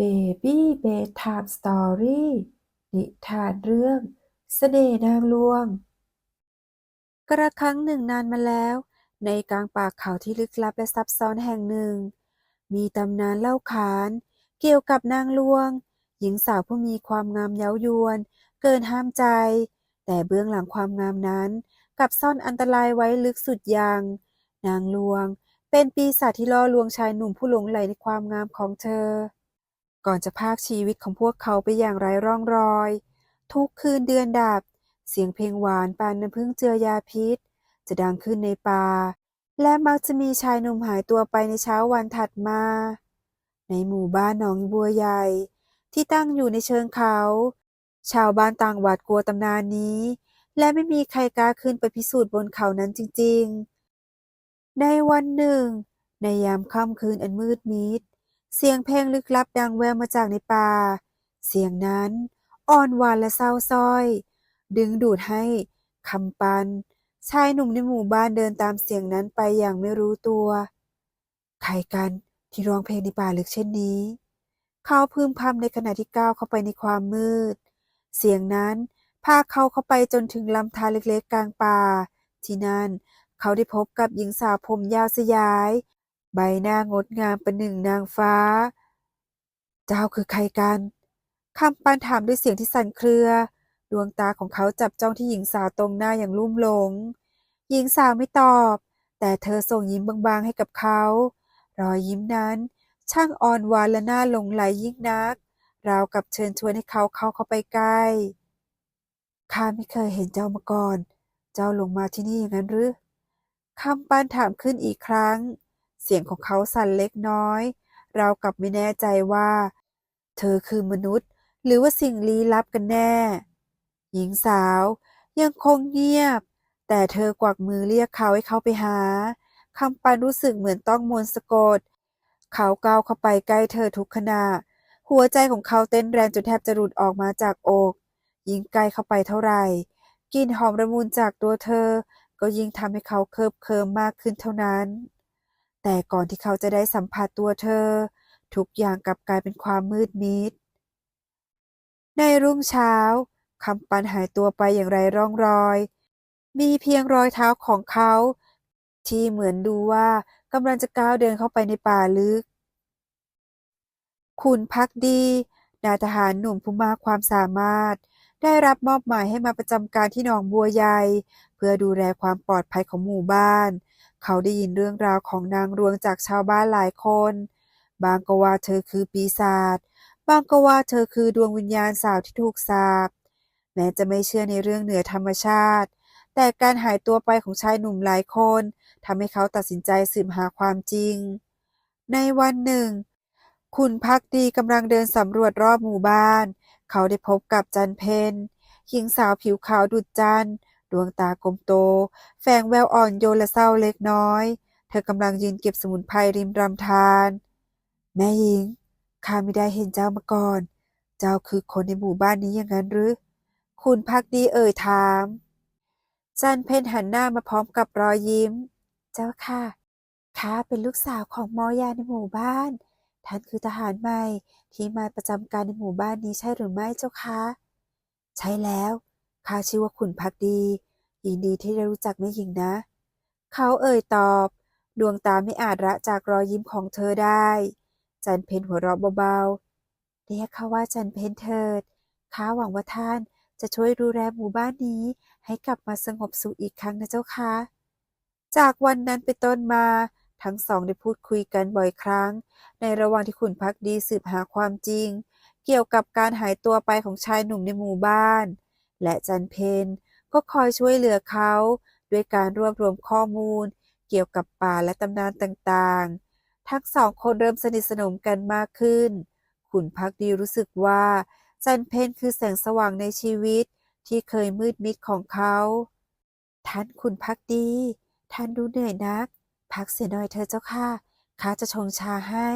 Baby Bedtime Story นิทานเรื่องเสน่ห์นางลวง กระครั้งหนึ่งนานมาแล้ว ในกลางป่าเขาที่ลึกลับและซับซ้อนแห่งหนึ่ง มีตำนานเล่าขาน เกี่ยวกับนางลวง หญิงสาวผู้มีความงามเย้ายวน เกินห้ามใจ แต่เบื้องหลังความงามนั้นกลับซ่อนอันตรายไว้ลึกสุดยัง นางลวง เป็นปีศาจที่ล่อลวงชายหนุ่มผู้หลงใหลในความงามของเธอ ก่อนจะพากชีวิตของพวกเขาไปอย่างไร้ร่องรอย ทุกคืนเดือนดับ เสียงเพลงหวานปานน้ำผึ้งเจือยาพิษ จะดังขึ้นในป่า และมักจะมีชายหนุ่มหายตัวไปในเช้าวันถัดมา ในหมู่บ้านหนองบัวใหญ่ ที่ตั้งอยู่ในเชิงเขา ชาวบ้านต่างหวาดกลัวตำนานนี้ และไม่มีใครกล้าขึ้นไปพิสูจน์บนเขานั้นจริง ๆ ในวันหนึ่ง ในยามค่ำคืนอันมืดมิด เสียงเพลงลึกลับดังแว่วมาจากในป่า เสียงนั้นอ่อนหวานและเศร้าสร้อย ดึงดูดให้คำปัน ชายหนุ่มในหมู่บ้านเดินตามเสียงนั้นไปอย่างไม่รู้ตัว ใครกันที่ร้องเพลงในป่าลึกเช่นนี้ เขาพึมพำในขณะที่ก้าวเข้าไปในความมืด เสียงนั้นพาเขาเข้าไปจนถึงลำธารเล็กๆ กลางป่า ที่นั่น เขาได้พบกับหญิงสาวผมยาวสยาย ใบหน้างดงามประหนึ่งนางฟ้า เจ้าคือใครกันคำปันถามด้วยเสียงที่สั่นเครือ ดวงตาของเขาจับจ้องที่หญิงสาวตรงหน้าอย่างลุ่มหลง หญิงสาวไม่ตอบ แต่เธอส่งยิ้มบางๆให้กับเขา รอยยิ้มนั้น ช่างอ่อนหวานและน่าหลงไหลยิ่งนัก ราวกับเชิญชวนให้เขาเข้าเข้าไปใกล้ข้าไม่เคยเห็นเจ้ามาก่อน เจ้าลงมาที่นี่อย่างนั้นหรือคำปันถามขึ้นอีกครั้ง เสียงของเขาสั่นเล็กน้อย เราวกับไม่แน่ใจว่า เธอคือมนุษย์ หรือว่าสิ่งลี้ลับกันแน่ หญิงสาวยังคงเงียบ แต่เธอกวักมือเรียกเขาให้เข้าไปหาคำปันรู้สึกเหมือนต้องมนต์สะกด เขาก้าวเข้าไปใกล้เธอทุกขณะ หัวใจของเขาเต้นแรงจนแทบจะหลุดออกมาจากอกยิ่งใกล้เข้าไปเท่าไหร่กลิ่นหอมระมุนจากตัวเธอ ก็ยิ่งทำให้เขาเคิบเคิมมากขึ้นเท่านั้น แต่ก่อนที่เขาจะได้สัมผัสตัวเธอ ทุกอย่างกลับกลายเป็นความมืดมิด ในรุ่งเช้าคำปันหายตัวไปอย่างไรร่องรอย มีเพียงรอยเท้าของเขา ที่เหมือนดูว่ากำลังจะก้าวเดินเข้าไปในป่าลึก คุณพักดีนายทหารหนุ่มผู้มากความสามารถ ได้รับมอบหมายให้มาประจำการที่หนองบัวใหญ่ เพื่อดูแลความปลอดภัยของหมู่บ้าน เขาได้ยินเรื่องราวของนางรวงจากชาวบ้านหลายคน บางก็ว่าเธอคือปีศาจ บางก็ว่าเธอคือดวงวิญญาณสาวที่ถูกสาป แม้จะไม่เชื่อในเรื่องเหนือธรรมชาติ แต่การหายตัวไปของชายหนุ่มหลายคนทำให้เขาตัดสินใจสืบหาความจริง ในวันหนึ่ง คุณพักดีกำลังเดินสำรวจรอบหมู่บ้าน เขาได้พบกับจันเพนหญิงสาวผิวขาวดุจจันทร์ ดวงตากลมโต แฝงแววอ่อนโยนและเศร้าเล็กน้อย เธอกำลังยืนเก็บสมุนไพรริมลำธารแม่หญิงข้าไม่ได้เห็นเจ้ามาก่อน เจ้าคือคนในหมู่บ้านนี้อย่างนั้นหรือ คุณพักดีเอ่ยถามจันเพนหันหน้ามาพร้อมกับรอยยิ้ม เจ้าค่ะข้าเป็นลูกสาวของมอยาในหมู่บ้าน ท่านคือทหารใหม่ที่มาประจำการในหมู่บ้านนี้ใช่หรือไม่เจ้าคะ ใช่แล้ว ข้าชื่อว่าขุนพักดียินดีที่ได้รู้จักแม่หญิงนะ เขาเอ่ยตอบ ดวงตาไม่อาจละจากรอยยิ้มของเธอได้ จันเพนหัวเราะเบาๆ เรียกเขาว่าจันเพนเถิด ข้าหวังว่าท่านจะช่วยดูแลหมู่บ้านนี้ ให้กลับมาสงบสุขอีกครั้งนะเจ้าคะจากวันนั้นเป็นต้นมา ทั้งสองได้พูดคุยกันบ่อยครั้ง ในระหว่างที่ขุนพักดีสืบหาความจริง เกี่ยวกับการหายตัวไปของชายหนุ่มในหมู่บ้าน และจันเพนก็คอยช่วยเหลือเขาด้วยการรวบรวมข้อมูล เกี่ยวกับป่าและตำนานต่างๆ ทั้งสองคนเริ่มสนิทสนมกันมากขึ้น ขุนพักดีรู้สึกว่า จันเพนคือแสงสว่างในชีวิตที่เคยมืดมิดของเขา ท่านขุนพักดี ท่านดูเหนื่อยนัก พักเสียหน่อยเธอะเจ้าค่ะข้าจะชงชาให้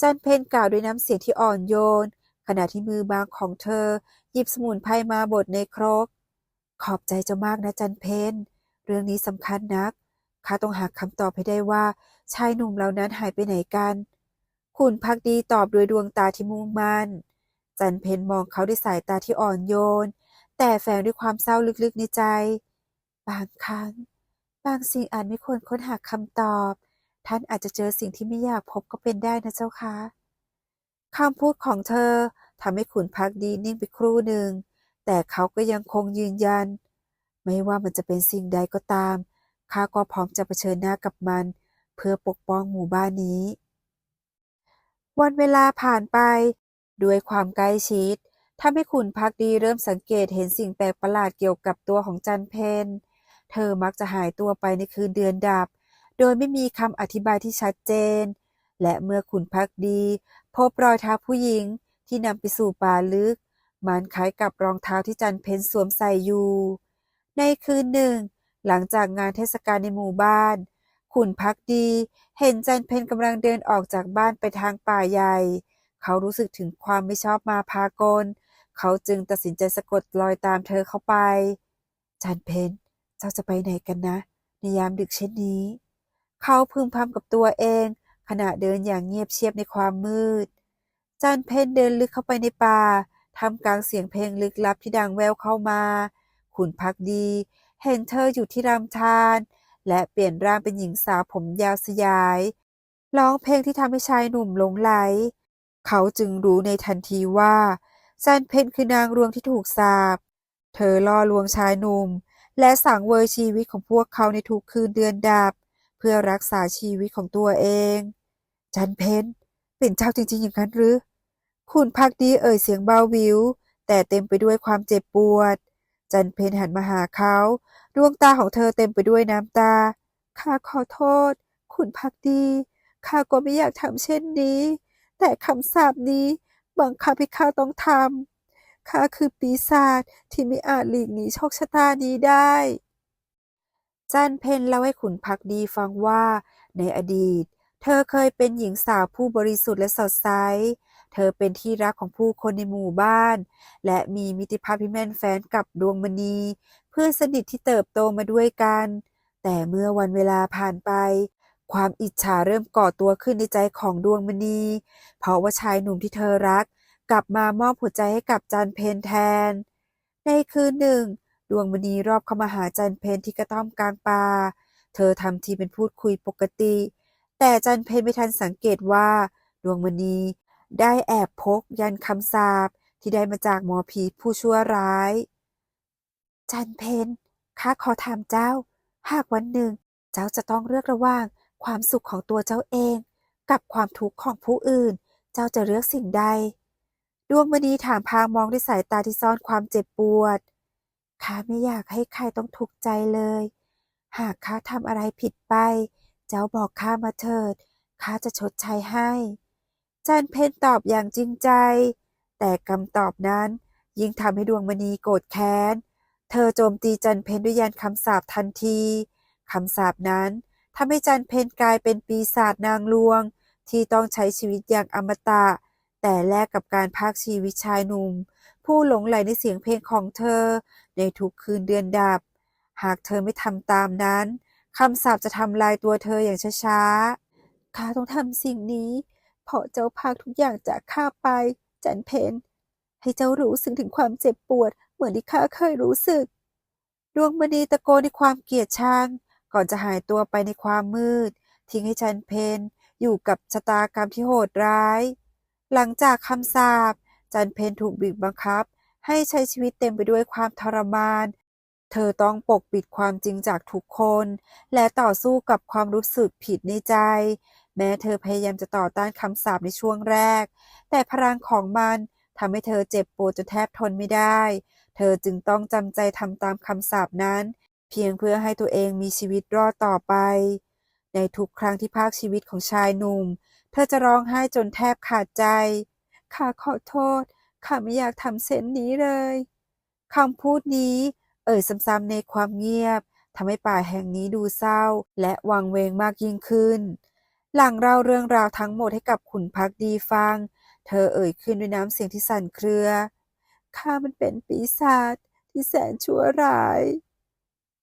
จันเพนกล่าวด้วยน้ำเสียงที่อ่อนโยน ขณะที่มือบางของเธอ หยิบสมุนไพรมาบดในครก ขอบใจเจ้ามากนะจันเพนเรื่องนี้สำคัญนักข้าต้องหาคำตอบให้ได้ว่า ชายหนุ่มเหล่านั้นหายไปไหนกัน ขุนพักดีตอบด้วยดวงตาที่มุ่งมั่น จันเพนมองเขาด้วยสายตาที่อ่อนโยน แต่แฝงด้วยความเศร้าลึกๆในใจ บางครั้ง บางสิ่งอาจไม่ควรค้นหาคำตอบ ท่านอาจจะเจอสิ่งที่ไม่อยากพบก็เป็นได้นะเจ้าคะคำพูดของเธอ ทำให้ขุนพักดีนิ่งไปครู่หนึ่ง แต่เขาก็ยังคงยืนยัน ไม่ว่ามันจะเป็นสิ่งใดก็ตาม ข้าก็พร้อมจะเผชิญหน้ากับมัน เพื่อปกป้องหมู่บ้านนี้ วันเวลาผ่านไป ด้วยความใกล้ชิดทำให้ขุนพักดีเริ่มสังเกตเห็นสิ่งแปลกประหลาดเกี่ยวกับตัวของจันเพนเธอมักจะหายตัวไปในคืนเดือนดับ โดยไม่มีคำอธิบายที่ชัดเจน และเมื่อขุนพักดี พบรอยเท้าผู้หญิง ที่นำไปสู่ป่าลึกมันคล้ายกับรองเท้าที่จันเพนสวมใส่อยู่ ในคืนหนึ่ง หลังจากงานเทศกาลในหมู่บ้าน ขุนพักดี เห็นจันเพนกำลังเดินออกจากบ้านไปทางป่าใหญ่ เขารู้สึกถึงความไม่ชอบมาพากล เขาจึงตัดสินใจสะกดรอยตามเธอเข้าไป จันเพนเจ้าจะไปไหนกันนะ ในยามดึกเช่นนี้ เขาพึมพำกับตัวเอง ขณะเดินอย่างเงียบเชียบในความมืด จันเพนเดินลึกเข้าไปในป่าทำกลางเสียงเพลงลึกลับที่ดังแววเข้ามา ขุนพักดี เห็นเธออยู่ที่รำธาร และเปลี่ยนร่างเป็นหญิงสาวผมยาวสยาย ร้องเพลงที่ทำให้ชายหนุ่มหลงไหล เขาจึงรู้ในทันทีว่าจันเพนคือนางรวงที่ถูกสาปเธอล่อลวงชายหนุ่ม และสั่งเวยชีวิตของพวกเขาในทุกคืนเดือนดับ เพื่อรักษาชีวิตของตัวเอง จันเพนเป็นเจ้าจริงๆอย่างนั้นหรือ คุณพักดีเอ่ยเสียงเบาวิว แต่เต็มไปด้วยความเจ็บปวด จันเพนหันมาหาเขาดวงตาของเธอเต็มไปด้วยน้ำตา ข้าขอโทษ คุณพักดี ข้าก็ไม่อยากทำเช่นนี้ แต่คำสาปนี้บังคับให้ข้าต้องทำ ข้าคือปีศาจที่ไม่อาจหลีกหนีโชคชะตานี้ได้ จันเพนเล่าให้ขุนพักดีฟังว่า ในอดีต เธอเคยเป็นหญิงสาวผู้บริสุทธิ์และสดใส เธอเป็นที่รักของผู้คนในหมู่บ้าน และมีมิตรภาพที่แน่นแฟ้นกับดวงมณี เพื่อนสนิทที่เติบโตมาด้วยกัน แต่เมื่อวันเวลาผ่านไป ความอิจฉาเริ่มก่อตัวขึ้นในใจของดวงมณี เพราะว่าชายหนุ่มที่เธอรัก กลับมามอบหัวใจให้กับจันเพนแทน ในคืนหนึ่ง ดวงมณีรอบเข้ามาหาจันเพนที่กระท่อมกลางป่า เธอทำทีเป็นพูดคุยปกติ แต่จันเพนไม่ทันสังเกตว่า ดวงมณี ได้แอบพกยันคำสาปที่ได้มาจากหมอผีผู้ชั่วร้าย จันเพนข้าขอถามเจ้า หากวันหนึ่ง เจ้าจะต้องเลือกระหว่างความสุขของตัวเจ้าเอง กับความทุกข์ของผู้อื่น เจ้าจะเลือกสิ่งใด ดวงมณีถามพางมองด้วยสายตาที่ซ่อนความเจ็บปวดข้าไม่อยากให้ใครต้องทุกข์ใจเลย หากข้าทำอะไรผิดไป เจ้าบอกข้ามาเถิดข้าจะชดใช้ให้ จันเพนตอบอย่างจริงใจ แต่คำตอบนั้นยิ่งทำให้ดวงมณีโกรธแค้น เธอโจมตีจันเพนด้วยยันคำสาปทันทีคำสาปนั้นทำให้จันเพนกลายเป็นปีศาจนางลวง ที่ต้องใช้ชีวิตอย่างอมตะ แต่แลกกับการพากชีวิตชายหนุ่ม ผู้หลงใหลในเสียงเพลงของเธอ ในทุกคืนเดือนดับ หากเธอไม่ทำตามนั้นคำสาปจะทำลายตัวเธออย่างช้าๆข้าต้องทำสิ่งนี้ พราะเจ้าพากทุกอย่างจากข้าไป จันเพนให้เจ้ารู้สึกถึงความเจ็บปวด เหมือนที่ข้าเคยรู้สึก ดวงมณีตะโกนในความเกลียดชังก่อนจะหายตัวไปในความมืด ทิ้งให้จันเพนอยู่กับชะตากรรมที่โหดร้าย หลังจากคำสาปจันเพนถูกบีบบังคับ ให้ใช้ชีวิตเต็มไปด้วยความทรมาน เธอต้องปกปิดความจริงจากทุกคน และต่อสู้กับความรู้สึกผิดในใจ แม้เธอพยายามจะต่อต้านคำสาปในช่วงแรก แต่พลังของมันทำให้เธอเจ็บปวดจนแทบทนไม่ได้ เธอจึงต้องจำใจทำตามคำสาปนั้น เพียงเพื่อให้ตัวเองมีชีวิตรอดต่อไป ในทุกครั้งที่ภาคชีวิตของชายหนุ่ม เธอจะร้องไห้จนแทบขาดใจ ข้าขอโทษ ข้าไม่อยากทำเช่นนี้เลย คำพูดนี้เอ่ยซ้ำๆในความเงียบทำให้ป่าแห่งนี้ดูเศร้า และวังเวงมากยิ่งขึ้น หลังเล่าเรื่องราวทั้งหมดให้กับขุนพักดีฟัง เธอเอ่ยขึ้นด้วยน้ำเสียงที่สั่นเครือ ข้ามันเป็นปีศาจที่แสนชั่วร้าย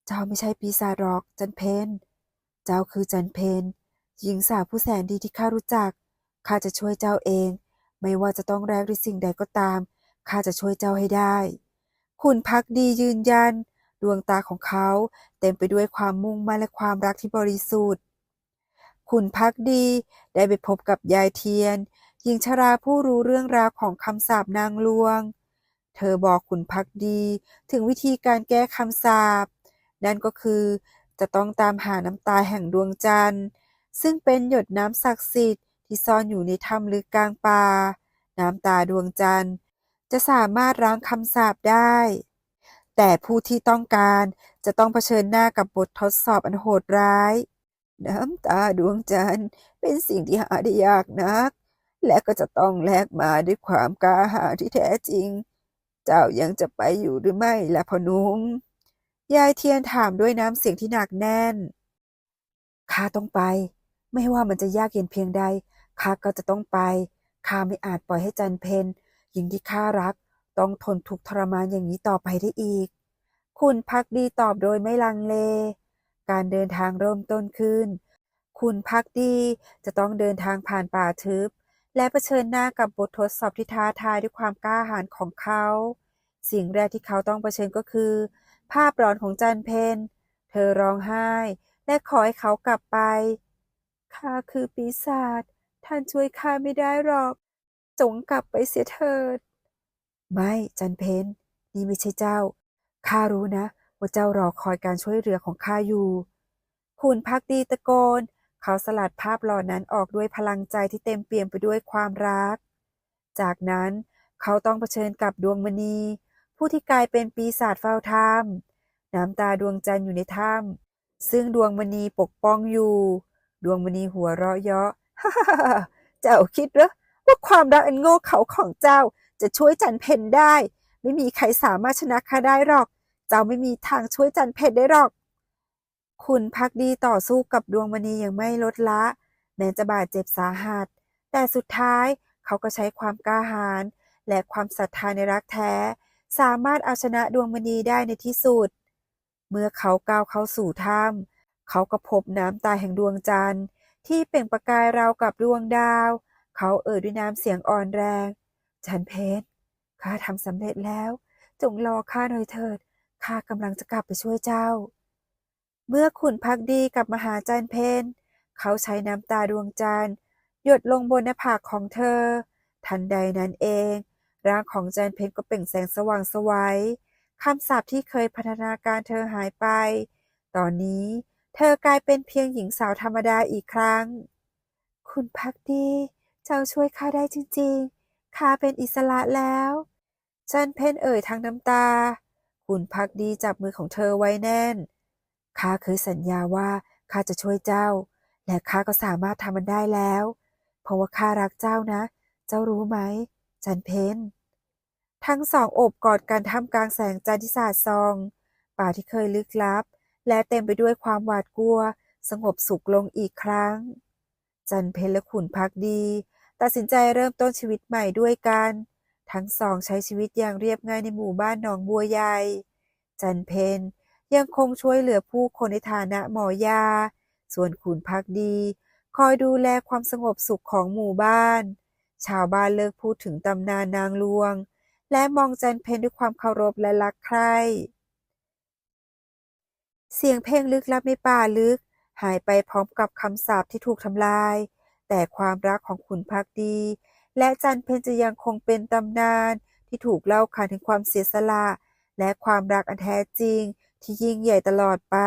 เจ้าไม่ใช่ปีศาจหรอกจันเพน เจ้าคือจันเพนหญิงสาวผู้แสนดีที่ข้ารู้จัก ข้าจะช่วยเจ้าเอง ไม่ว่าจะต้องแลกด้วยสิ่งใดก็ตาม ข้าจะช่วยเจ้าให้ได้ คุณพักดียืนยัน ดวงตาของเขาเต็มไปด้วยความมุ่งมั่นและความรักที่บริสุทธิ์ คุณพักดี ได้ไปพบกับยายเทียน หญิงชราผู้รู้เรื่องราวของคำสาปนางลวง เธอบอกขุนพักดีถึงวิธีการแก้คำสาป นั่นก็คือจะต้องตามหาน้ำตาแห่งดวงจันทร์ ซึ่งเป็นหยดน้ำศักดิ์สิทธิ์ที่ซ่อนอยู่ในถ้ำลึกกลางป่า น้ำตาดวงจันทร์ จะสามารถล้างคำสาปได้ แต่ผู้ที่ต้องการจะต้องเผชิญหน้ากับบททดสอบอันโหดร้าย น้ำตาดวงจันทร์เป็นสิ่งที่หาได้ยากนัก และก็จะต้องแลกมาด้วยความกล้าหาญที่แท้จริง เจ้ายังจะไปอยู่หรือไม่ล่ะพนุมยายเทียนถามด้วยน้ำเสียงที่หนักแน่น ข้าต้องไป ไม่ว่ามันจะยากเย็นเพียงใด ข้าก็จะต้องไป ข้าไม่อาจปล่อยให้จันเพนหญิงที่ข้ารัก ต้องทนทุกข์ทรมานอย่างนี้ต่อไปได้อีก คุณพักดีตอบโดยไม่ลังเล การเดินทางเริ่มต้นขึ้น คุณพักดีจะต้องเดินทางผ่านป่าทึบ และเผชิญหน้ากับบททดสอบที่ท้าทายด้วยความกล้าหาญของเขา สิ่งแรกที่เขาต้องเผชิญก็คือ ภาพร้อนของจันเพน เธอร้องไห้ และขอให้เขากลับไป ข้าคือปีศาจ ท่านช่วยข้าไม่ได้หรอก จงกลับไปเสียเถิด ไม่จันเพนนี่ไม่ใช่เจ้า ข้ารู้นะ ว่าเจ้ารอคอยการช่วยเหลือของข้าอยู่ คุณพักดีตะโกน เขาสลัดภาพหล่อนั้นออกด้วยพลังใจที่เต็มเปี่ยมไปด้วยความรัก จากนั้นเขาต้องเผชิญกับดวงมณี ผู้ที่กลายเป็นปีศาจเฝ้าถ้ำน้ำตาดวงจันทร์อยู่ในถ้ำซึ่งดวงมณีปกป้องอยู่ ดวงมณีหัวเราะเยาะฮ่าฮ่าฮ่าเจ้าคิดเหรอว่าความรักอันโง่เขลาของเจ้าจะช่วยจันเพนได้ ไม่มีใครสามารถชนะข้าได้หรอก เจ้าไม่มีทางช่วยจันเพนได้หรอก คุณพักดีต่อสู้กับดวงมณีอย่างไม่ลดละ แม้จะบาดเจ็บสาหัส แต่สุดท้ายเขาก็ใช้ความกล้าหาญและความศรัทธาในรักแท้ สามารถเอาชนะดวงมณีได้ในที่สุด เมื่อเขาก้าวเข้าสู่ถ้ำเขาก็พบน้ำตาแห่งดวงจันทร์ ที่เปล่งประกายราวกับดวงดาว เขาเอ่ยด้วยน้ำเสียงอ่อนแรง จันเพชรข้าทำสำเร็จแล้ว จงรอข้าหน่อยเถิด ข้ากำลังจะกลับไปช่วยเจ้า เมื่อขุนพักดีกลับมาหาจันเพนเขาใช้น้ำตาดวงจันทร์หยดลงบนหน้าผากของเธอ ทันใดนั้นเอง ร่างของจันเพนก็เปล่งแสงสว่างไสวัยคำสาปที่เคยพัฒนาการเธอหายไป ตอนนี้เธอกลายเป็นเพียงหญิงสาวธรรมดาอีกครั้ง คุณพักดี เจ้าช่วยข้าได้จริงๆ ข้าเป็นอิสระแล้ว จันเพนเอ่ยทั้งน้ำตา คุณพักดีจับมือของเธอไว้แน่น ข้าเคยสัญญาว่าข้าจะช่วยเจ้า และข้าก็สามารถทำมันได้แล้ว เพราะว่าข้ารักเจ้านะ เจ้ารู้ไหม จันเพนทั้งสองโอบกอดกันท่ามกลางแสงจันทร์ที่สาดส่อง ป่าที่เคยลึกลับ และเต็มไปด้วยความหวาดกลัว สงบสุขลงอีกครั้ง จันเพนและขุนพักดี ตัดสินใจเริ่มต้นชีวิตใหม่ด้วยกัน ทั้งสองใช้ชีวิตอย่างเรียบง่ายในหมู่บ้านหนองบัวใหญ่ จันเพนยังคงช่วยเหลือผู้คนในฐานะหมอยา ส่วนขุนพักดี คอยดูแลความสงบสุขของหมู่บ้าน ชาวบ้านเลิกพูดถึงตำนานนางลวง และมองจันเพนด้วยความเคารพและรักใคร่เสียงเพลงลึกลับในป่าลึก หายไปพร้อมกับคำสาปที่ถูกทำลาย แต่ความรักของขุนพักดี และจันเพนจะยังคงเป็นตำนาน ที่ถูกเล่าขานถึงความเสียสละ และความรักอันแท้จริง ที่ยิ่งใหญ่ตลอดไป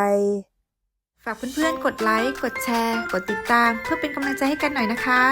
ฝากเพื่อนๆ กดไลค์ กดแชร์ กดติดตาม เพื่อเป็นกำลังใจให้กันหน่อยนะคะ